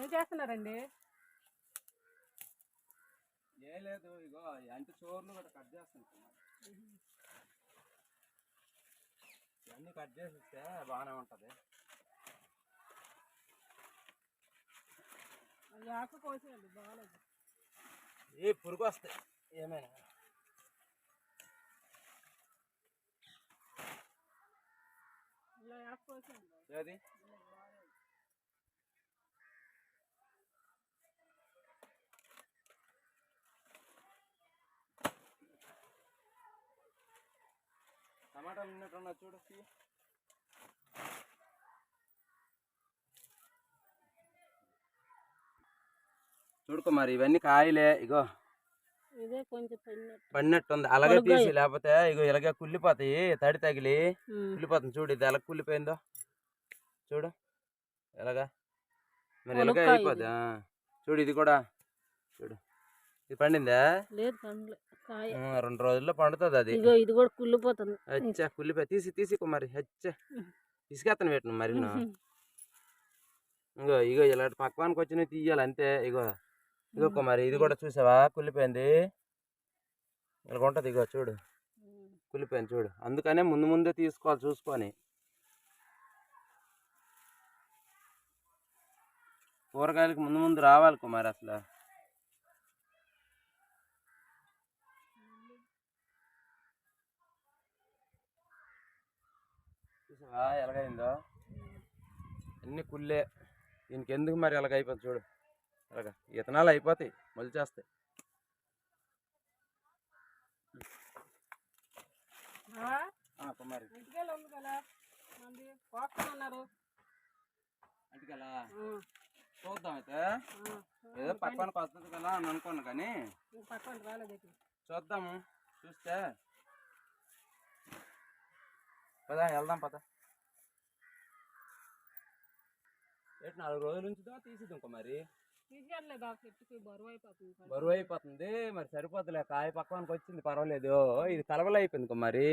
ఏం చేస్తున్నారండి? ఏ లేదు ఇగో అంటే చోర్లు కూడా కట్ చేస్తాను ఇవన్నీ కట్ చేసి ఇస్తే బాగానే ఉంటుంది. అది ఆకు కోసేయండి బాగాలేదు. ఏ పురుగు వస్తాయి ఏమైనా. ఇలా ఆకు కోసేయండి. ఏది? ఉన్నట్టున్నా. చూడుకో మరి ఇవన్నీ కాయలే ఇగో. ఇదే కొంచెం పడినట్టు. పడినట్టుంది అలాగే తీసి లేకపోతే ఇగో ఇలాగే కుళ్ళిపోతాయి. తడి తగిలి కుళ్ళిపోతుంది. చూడు ఇది ఎలా కుళ్ళిపోయిందో. చూడు ఎలాగా. మరి ఎలాగా పొలుగ్గా అయిపోద్ది. చూడు ఇది కూడా. చూడు. ఇది పండిందా? లేదు రెండు రోజుల్లో పండుతుంది అది. ఇగో ఇది కూడా కుళ్ళిపోతుంది. అచ్చా కుళ్ళిపోయి తీసి తీసి మరి. అచ్చా. ఇసుకెత్తను పెట్టను మరి ఇగో ఇగో ఇలాంటి పక్వానికి వచ్చినవి తీయాలి అంతే. ఇగో ఇగో మరి. ఇది కూడా చూసావా? కుళ్ళిపోయింది. ఇలా ఉంటుంది ఇగో చూడు. కుళ్ళిపోయింది చూడు. అందుకనే ముందు ముందే తీసుకోవాలి చూసుకొని. కూరగాయలకు ముందు ముందు రావాలి కుమార్ అసలు. ఎలాగైందో? అన్ని కుళ్ళే. దీనికి ఎందుకు మరి ఎలాగ అయిపోతుంది చూడు. అలాగా ఇతనాలు అయిపోతాయి కోస్తున్నారు. అంటికలా చూద్దాం అయితే. ఏదో పక్కన వస్తుంది కదా అని అనుకున్నా కానీ. చూద్దాము చూస్తే. పదా వెళ్దాం పద. ఏంటి నాలుగు రోజుల నుంచి తీసిద్దాం మరి. ఆ చెట్టుకి బరువు అయిపోతుంది మరి సరిపోతులే కాయ పక్కనకి వచ్చింది పర్వాలేదు. ఇది కలవలు అయిపోయింది మరి.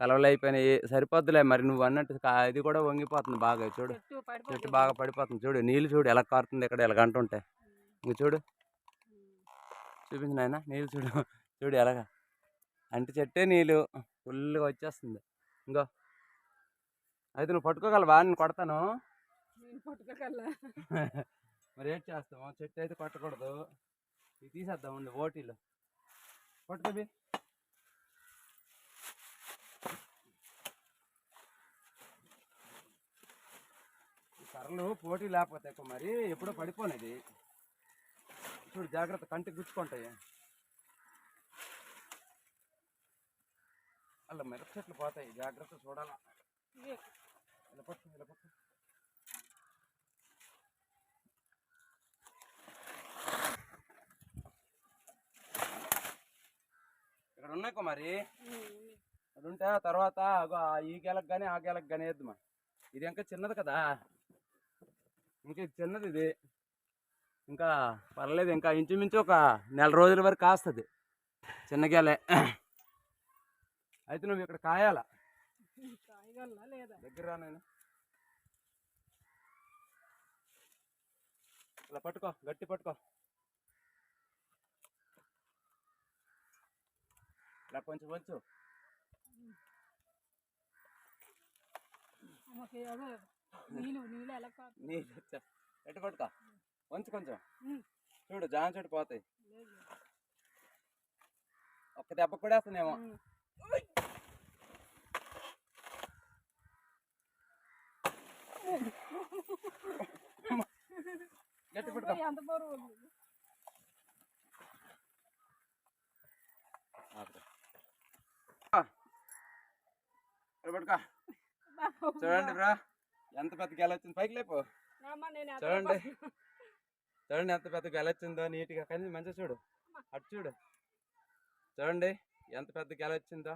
కలవలే. అయిపోయినాయి. సరిపోద్దులే మరి నువ్వు అన్నట్టు ఇది కూడా వంగిపోతుంది బాగా చూడు. చెట్టు బాగా పడిపోతుంది చూడు. నీళ్ళు చూడు ఎలా కారుతుంది ఇక్కడ ఎలా అంటుంటే ఇంక చూడు. చూపించు నాయన నీళ్ళు చూడు. చూడు ఎలాగా. అంటి చెట్టే నీళ్ళు. ఫుల్గా వచ్చేస్తుంది. ఇంకో. అయితే నువ్వు పట్టుకోగలవా? నేను కొడతాను. పట్టుకోగల మరి ఏం చేస్తాము చెట్టు అయితే కొట్టకూడదు ఇది తీసేద్దాం ఉండి ఓటీలో. పట్టుకోబి ఈ కర్రలు పోటీ లేకపోతే ఎక్కువ మరి ఎప్పుడో పడిపోనేది చూడు జాగ్రత్త కంటికి గుచ్చుకుంటాయి. అలా మిరప చెట్లు పోతాయి జాగ్రత్త చూడాలా. ఇలా పట్టు ఇలా పట్టు ఉన్నాయి కుమారి ఉమ్, అది ఉంటే తర్వాత ఈ గెలకు కానీ ఆ గెలకు కానీ వేద్దామా ఇది ఇంకా చిన్నది కదా. ఇంకా ఇది చిన్నది ఇది. ఇంకా పర్లేదు ఇంకా ఇంచుమించు ఒక నెల రోజుల వరకు కాస్తుంది. చిన్న గెలే. అయితే నువ్వు ఇక్కడ కాయాల? దగ్గర రా నాయన. ఇలా పట్టుకో గట్టి పట్టుకో. ఇలా కొంచెం కొంచెం. నీళ్ళు వచ్చా ఎట్టు పట్టుకో కొంచెం. కొంచెం. చూడు జామ చెట్టు పోతాయి. ఒక్క దెబ్బ కూడా ఉమ్. గట్టి పట్టుకో చూడండి బ్రా ఎంత పెద్ద గెల వచ్చింది. పైకి లేపు. చూడండి. చూడండి ఎంత పెద్ద గెల వచ్చిందో నీట్గా. కానీ మంచిగా చూడు. అటు చూడు. చూడండి ఎంత పెద్ద గెల వచ్చిందో.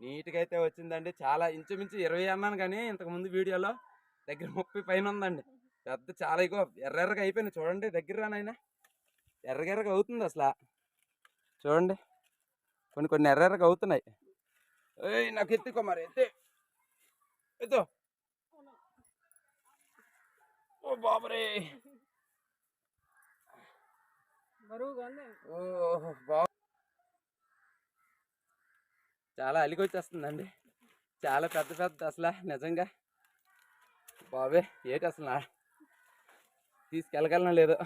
నీట్గా అయితే వచ్చిందండి. చాలా ఇంచుమించు ఇరవై అన్నాను కానీ ఇంతకు ముందు వీడియోలో దగ్గర ముప్పై పైన ఉందండి. పెద్ద చాలా ఇగో ఎర్రెర్రగా అయిపోయింది. చూడండి దగ్గర రానైనా ఎర్రగెర్రగా అవుతుంది అసలు. చూడండి. కొన్ని కొన్ని ఎర్రెర్రగా అవుతున్నాయి. ఏయ్ నాకు ఎత్తుకో మరి ఎత్తే. ఎత్తు. ఓ బాబరే. చాలా అలిగి వచ్చేస్తుందండి చాలా పెద్ద పెద్ద అసలు నిజంగా. బాబే ఏంటి అసలు తీసుకెళ్ళగలను లేదు?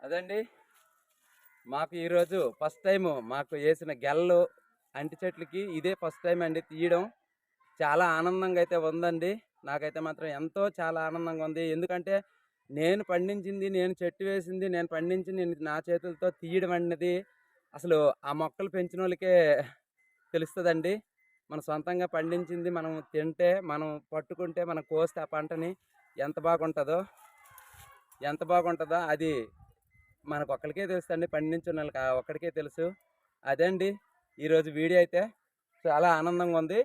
అదండి. మాకు ఈరోజు ఫస్ట్ టైం మాకు వేసిన గెల్లు అంటి చెట్లకి ఇదే ఫస్ట్ టైం అండి తీయడం. చాలా ఆనందంగా అయితే ఉందండి. నాకైతే మాత్రం ఎంతో చాలా ఆనందంగా ఉంది. ఎందుకంటే నేను పండించింది నేను చెట్టు వేసింది నేను పండించి నేను నా చేతులతో తీయడం అనేది అసలు ఆ మొక్కలు పెంచిన వాళ్ళకే తెలుస్తుందండి. మన సొంతంగా పండించింది మనం తింటే మనం పట్టుకుంటే మనం కోస్తే ఆ పంటని ఎంత బాగుంటుందో ఎంత బాగుంటుందో అది మనకు ఒక్కడికే తెలుసు అండి పండించిన వాళ్ళకి ఒక్కడికే తెలుసు. అదే అండి ఈరోజు వీడియో అయితే చాలా ఆనందంగా ఉంది.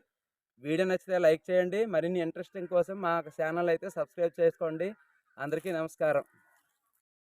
వీడియో నచ్చితే లైక్ చేయండి. మరిన్ని ఇంట్రెస్టింగ్ కోసం మా ఛానల్ అయితే సబ్స్క్రైబ్ చేసుకోండి. అందరికీ నమస్కారం.